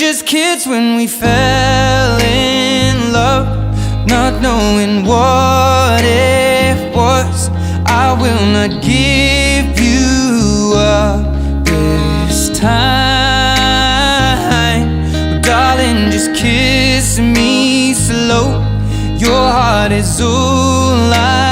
just kids when we fell in love, not knowing what it was. I will not give you up this time. Darling, just kiss me slow. Your heart is all I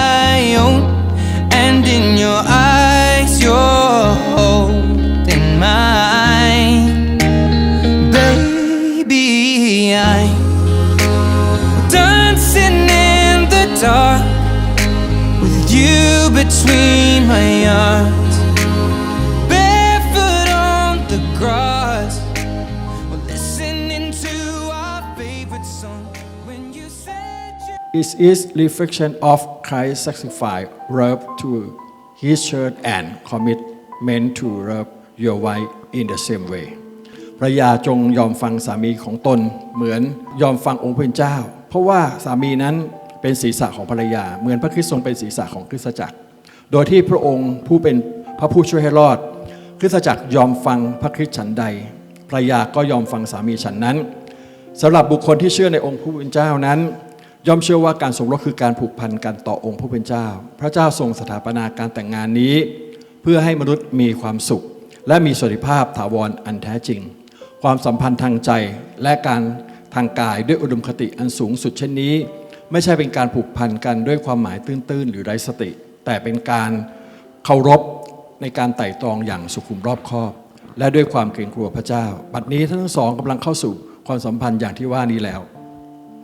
dancing in the dark with you between my arms. Barefoot on the grass, we're listening to our favorite song. When you said you It is reflection of Christ sacrifice love to his church and commitment to love your wife in the same way ภรรยาจงยอมฟังสามีของตนเหมือนยอมฟังองค์พระเจ้า เพราะว่าสามีนั้นเป็นศีรษะของภรรยา เหมือนพระคริสต์ทรงเป็นศีรษะของคริสตจักร โดยที่พระองค์ผู้เป็นพระผู้ช่วยให้รอด คริสตจักรยอมฟังพระคริสต์ฉันใดภรรยาก็ยอมฟังสามีฉันนั้นสำหรับบุคคลที่เชื่อในองค์ผู้เป็นเจ้านั้นย่อมเชื่อว่าการสมรสคือการผูกพันกันต่อองค์ผู้เป็นเจ้า พระเจ้าทรงสถาปนาการแต่งงานนี้ เพื่อให้มนุษย์มีความสุข และมีสวัสดิภาพถาวรอันแท้จริง ความสัมพันธ์ทางใจและการ ทางกายด้วยอุดมคติอันสูงสุดเช่นนี้ ไม่ใช่เป็นการผูกพันกันด้วยความหมายตื้นๆ หรือไร้สติ แต่เป็นการเคารพในการไต่ตรองอย่างสุขุมรอบคอบ และด้วยความเกรงกลัวพระเจ้า บัดนี้ทั้งสองกำลังเข้าสู่ความสัมพันธ์อย่างที่ว่านี้แล้ว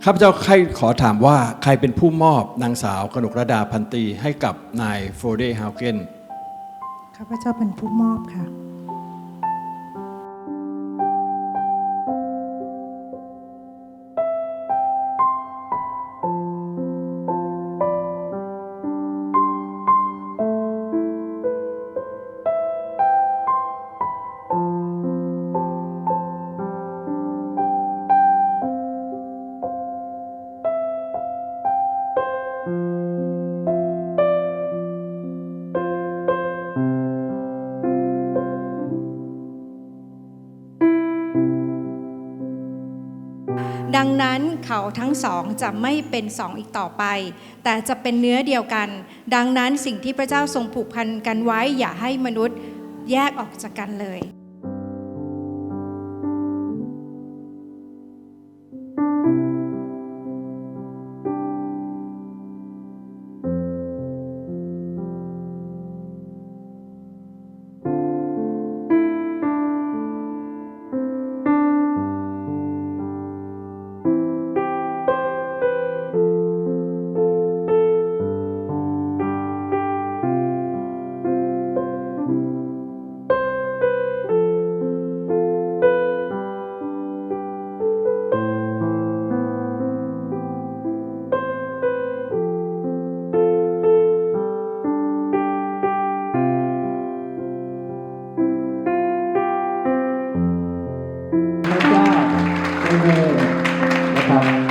ข้าพเจ้าใครขอถามว่าใครเป็นผู้มอบนางสาวกนกระดาพันตีให้กับนายโฟเดฮาวเกนข้าพเจ้าเป็นผู้มอบค่ะ ดังนั้นเขาทั้งสองจะไม่เป็นสองอีกต่อไป แต่จะเป็นเนื้อเดียวกัน ดังนั้นสิ่งที่พระเจ้าทรงผูกพันกันไว้อย่าให้มนุษย์แยกออกจากกันเลย นนะครับ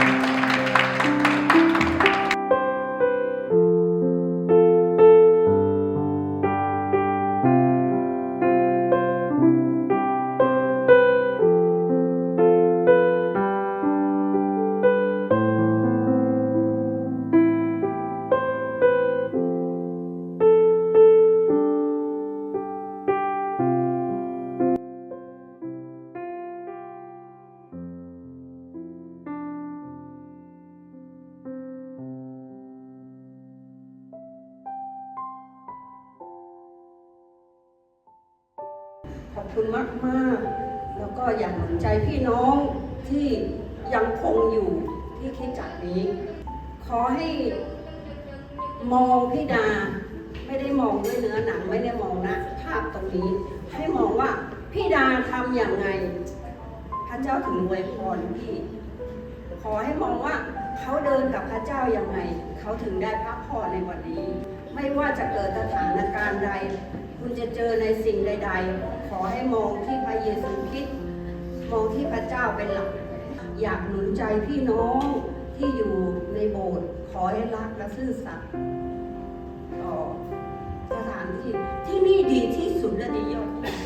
อบคุณมากมากๆแล้วก็อยากหนุนใจพี่น้องที่ยังคงอยู่ที่คิดจักรนี้ ขอให้มองพี่ดา ไม่ได้มองด้วยเนื้อหนังไม่ได้มองนะ ภาพตรงนี้ ให้มองว่าพี่ดาทำอย่างไง พระเจ้าถึงวยพรพี่ขอให้มองว่าเขาเดินกับพระเจ้าอยังไง เขาถึงได้พักผ่อนในวันนี้ ไม่ว่าจะเกิดสถานการณ์ใด คุณจะเจอในสิ่งใด ๆ ขอให้มองที่พระเยซูคริสต์มองที่พระเจ้าเป็นหลัก อยากหนุนใจพี่น้องที่อยู่ในโบสถ์ขอให้รักและซื่อสัตย์ต่อสถานที่ที่นี่ดีที่สุดและดียอด